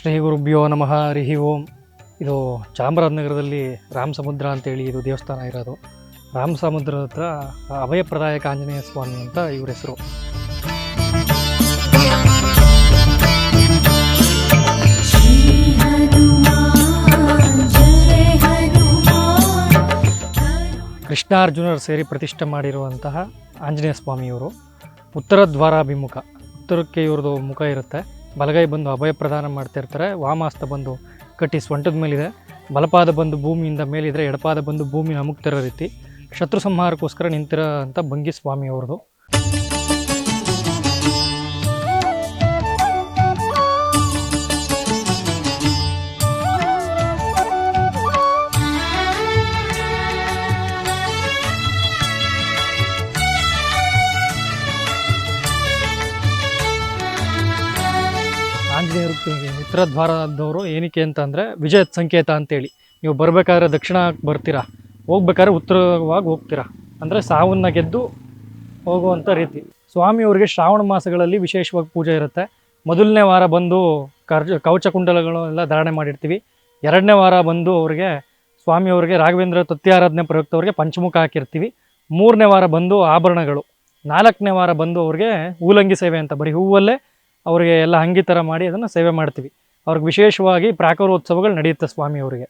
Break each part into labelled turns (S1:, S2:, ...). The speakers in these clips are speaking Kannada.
S1: ಶ್ರೀ ಗುರುಭ್ಯೋ ನಮಃ, ಹರಿ ಓಂ. ಇದು ಚಾಮರಾಜನಗರದಲ್ಲಿ ರಾಮ ಸಮುದ್ರ ಅಂತೇಳಿ ಇದು ದೇವಸ್ಥಾನ ಇರೋದು. ರಾಮ ಸಮುದ್ರದ ಹತ್ರ ಅಭಯಪ್ರದಾಯಕ ಆಂಜನೇಯ ಸ್ವಾಮಿ ಅಂತ ಇವರ ಹೆಸರು. ಕೃಷ್ಣಾರ್ಜುನರು ಸೇರಿ ಪ್ರತಿಷ್ಠೆ ಮಾಡಿರುವಂತಹ ಆಂಜನೇಯ ಸ್ವಾಮಿಯವರು. ಉತ್ತರ ದ್ವಾರಾಭಿಮುಖ. ಉತ್ತರಕ್ಕೆ ಇವ್ರದ್ದು ಮುಖ ಇರುತ್ತೆ. ಬಲಗೈ ಬಂದು ಅಭಯ ಪ್ರದಾನ ಮಾಡ್ತಿರ್ತಾರೆ ವಾಮಾಸ್ತ ಬಂದು ಕಟ್ಟಿ ಸ್ವಂಟದ ಮೇಲಿದೆ. ಬಲಪಾದ ಬಂದು ಭೂಮಿಯಿಂದ ಮೇಲಿದ್ರೆ ಎಡಪಾದ ಬಂದು ಭೂಮಿ ಅಮುಕ್ತಿರೋ ರೀತಿ. ಶತ್ರು ಸಂಹಾರಕ್ಕೋಸ್ಕರ ನಿಂತಿರೋ ಅಂತ ಭಂಗಿ ಸ್ವಾಮಿ ಅವ್ರದ್ದು ಆಂಜನೇಯರು ಉತ್ತರ ದ್ವಾರದವರು ಏನಕ್ಕೆ ಅಂತಂದರೆ ವಿಜಯ ಸಂಕೇತ ಅಂತೇಳಿ. ನೀವು ಬರಬೇಕಾದ್ರೆ ದಕ್ಷಿಣ ಬರ್ತೀರಾ? ಹೋಗ್ಬೇಕಾದ್ರೆ ಉತ್ತರವಾಗಿ ಹೋಗ್ತೀರಾ? ಅಂದರೆ ಸಾವನ್ನ ಗೆದ್ದು ಹೋಗುವಂಥ ರೀತಿ. ಸ್ವಾಮಿಯವರಿಗೆ ಶ್ರಾವಣ ಮಾಸಗಳಲ್ಲಿ ವಿಶೇಷವಾಗಿ ಪೂಜೆ ಇರುತ್ತೆ. ಮೊದಲನೇ ವಾರ ಬಂದು ಕರ್ಜ, ಕವಚ ಕುಂಡಲಗಳು ಎಲ್ಲ ಧಾರಣೆ ಮಾಡಿರ್ತೀವಿ. ಎರಡನೇ ವಾರ ಬಂದು ಅವರಿಗೆ, ಸ್ವಾಮಿಯವರಿಗೆ ರಾಘವೇಂದ್ರ ತತ್ಯಾರಾಧನೆ ಪ್ರಯುಕ್ತವ್ರಿಗೆ ಪಂಚಮುಖ ಹಾಕಿರ್ತೀವಿ. ಮೂರನೇ ವಾರ ಬಂದು ಆಭರಣಗಳು. ನಾಲ್ಕನೇ ವಾರ ಬಂದು ಅವ್ರಿಗೆ ಹೂಲಂಗಿ ಸೇವೆ ಅಂತ, ಬರೀ ಹೂವಲ್ಲೇ ಅವರಿಗೆ ಎಲ್ಲ ಅಂಗಿ ಥರ ಮಾಡಿ ಅದನ್ನು ಸೇವೆ ಮಾಡ್ತೀವಿ. ಅವ್ರಿಗೆ ವಿಶೇಷವಾಗಿ ಪ್ರಾಕಾರೋತ್ಸವಗಳು ನಡೆಯುತ್ತೆ ಸ್ವಾಮಿಯವರಿಗೆ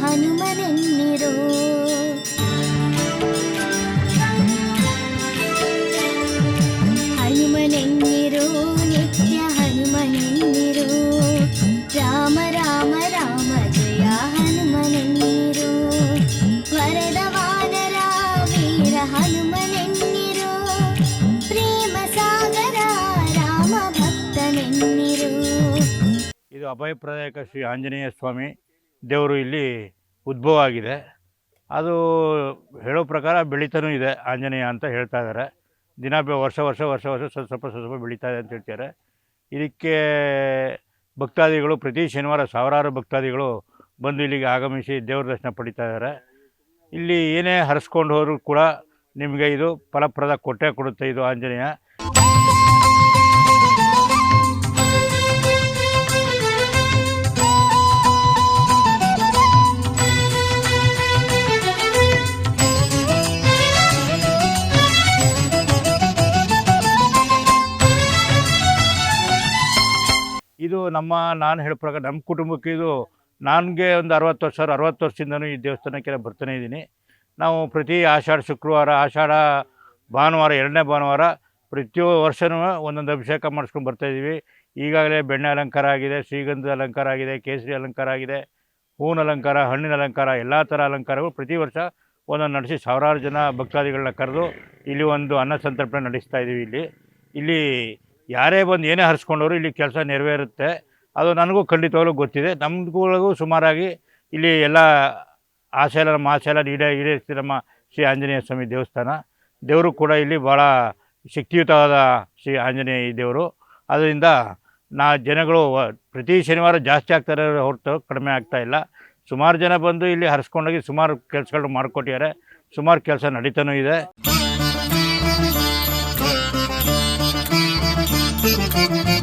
S2: ಹನುಮನೆನ್ನಿರೋ.
S3: ಅಭಯಪ್ರದಾಯಕ ಶ್ರೀ ಆಂಜನೇಯ ಸ್ವಾಮಿ ದೇವರು ಇಲ್ಲಿ ಉದ್ಭವ ಆಗಿದೆ ಅದು ಹೇಳೋ ಪ್ರಕಾರ ಬೆಳೀತಾನೂ ಇದೆ ಆಂಜನೇಯ ಅಂತ ಹೇಳ್ತಾ ಇದ್ದಾರೆ. ದಿನ ವರ್ಷ ವರ್ಷ ವರ್ಷ ವರ್ಷ ಸ್ವಲ್ಪ ಸ್ವಲ್ಪ ಸ್ವಲ್ಪ ಬೆಳೀತಾ ಇದೆ ಅಂತ ಹೇಳ್ತಾರೆ ಇದಕ್ಕೆ ಭಕ್ತಾದಿಗಳು ಪ್ರತಿ ಶನಿವಾರ ಸಾವಿರಾರು ಭಕ್ತಾದಿಗಳು ಬಂದು ಇಲ್ಲಿಗೆ ಆಗಮಿಸಿ ದೇವ್ರ ದರ್ಶನ ಪಡಿತಾ ಇದ್ದಾರೆ. ಇಲ್ಲಿ ಏನೇ ಹರಿಸ್ಕೊಂಡು ಹೋದರೂ ಕೂಡ ನಿಮಗೆ ಇದು ಫಲಪ್ರದ ಕೊಟ್ಟೆ ಕೊಡುತ್ತೆ ಇದು ಆಂಜನೇಯ. ಇದು ನಮ್ಮ, ನಾನು ಹೇಳೋ ಪ್ರಕಾರ ನಮ್ಮ ಕುಟುಂಬಕ್ಕೆ ಇದು ನನಗೆ ಒಂದು ಅರವತ್ತು ವರ್ಷ, ಅರವತ್ತು ವರ್ಷದಿಂದನೂ ಈ ದೇವಸ್ಥಾನಕ್ಕೆಲ್ಲ ಬರ್ತಾನೆ ಇದ್ದೀನಿ. ನಾವು ಪ್ರತಿ ಆಷಾಢ ಶುಕ್ರವಾರ, ಆಷಾಢ ಭಾನುವಾರ, ಎರಡನೇ ಭಾನುವಾರ ಪ್ರತಿ ವರ್ಷವೂ ಒಂದೊಂದು ಅಭಿಷೇಕ ಮಾಡಿಸ್ಕೊಂಡು ಬರ್ತಾಯಿದ್ದೀವಿ ಈಗಾಗಲೇ ಬೆಣ್ಣೆ ಅಲಂಕಾರ ಆಗಿದೆ, ಶ್ರೀಗಂಧದ ಅಲಂಕಾರ ಆಗಿದೆ, ಕೇಸರಿ ಅಲಂಕಾರ ಆಗಿದೆ, ಹೂವಿನ ಅಲಂಕಾರ, ಹಣ್ಣಿನ ಅಲಂಕಾರ, ಎಲ್ಲ ಥರ ಅಲಂಕಾರಗಳು ಪ್ರತಿ ವರ್ಷ ಒಂದೊಂದು ನಡೆಸಿ ಸಾವಿರಾರು ಜನ ಭಕ್ತಾದಿಗಳನ್ನ ಕರೆದು ಇಲ್ಲಿ ಒಂದು ಅನ್ನ ಸಂತರ್ಪಣೆ ನಡೆಸ್ತಾ ಇದ್ದೀವಿ ಇಲ್ಲಿ. ಇಲ್ಲಿ ಯಾರೇ ಬಂದು ಏನೇ ಹರಿಸ್ಕೊಂಡವರು ಇಲ್ಲಿ ಕೆಲಸ ನೆರವೇರುತ್ತೆ. ಅದು ನನಗೂ ಖಂಡಿತವಾಗ್ಲೂ ಗೊತ್ತಿದೆ. ನಮ್ಗಳಿಗೂ ಸುಮಾರಾಗಿ ಇಲ್ಲಿ ಎಲ್ಲ ಆಸೆ ಎಲ್ಲ ನಮ್ಮ ಆಸೆ ಎಲ್ಲ ಈಡೇ ಈಡೇರಿಸಿ ನಮ್ಮ ಶ್ರೀ ಆಂಜನೇಯ ಸ್ವಾಮಿ ದೇವಸ್ಥಾನ. ದೇವರು ಕೂಡ ಇಲ್ಲಿ ಭಾಳ ಶಕ್ತಿಯುತವಾದ ಶ್ರೀ ಆಂಜನೇಯ ದೇವರು. ಅದರಿಂದ ನಾ ಜನಗಳು ಪ್ರತಿ ಶನಿವಾರ ಜಾಸ್ತಿ ಆಗ್ತಾರೆ ಹೊರತು ಕಡಿಮೆ ಆಗ್ತಾ ಇಲ್ಲ. ಸುಮಾರು ಜನ ಬಂದು ಇಲ್ಲಿ ಹರಿಸ್ಕೊಂಡೋಗಿ ಸುಮಾರು ಕೆಲಸಗಳು ಮಾಡಿಕೊಟ್ಟಿದ್ದಾರೆ. ಸುಮಾರು ಕೆಲಸ ನಡೀತಾನೂ ಇದೆ. Thank you.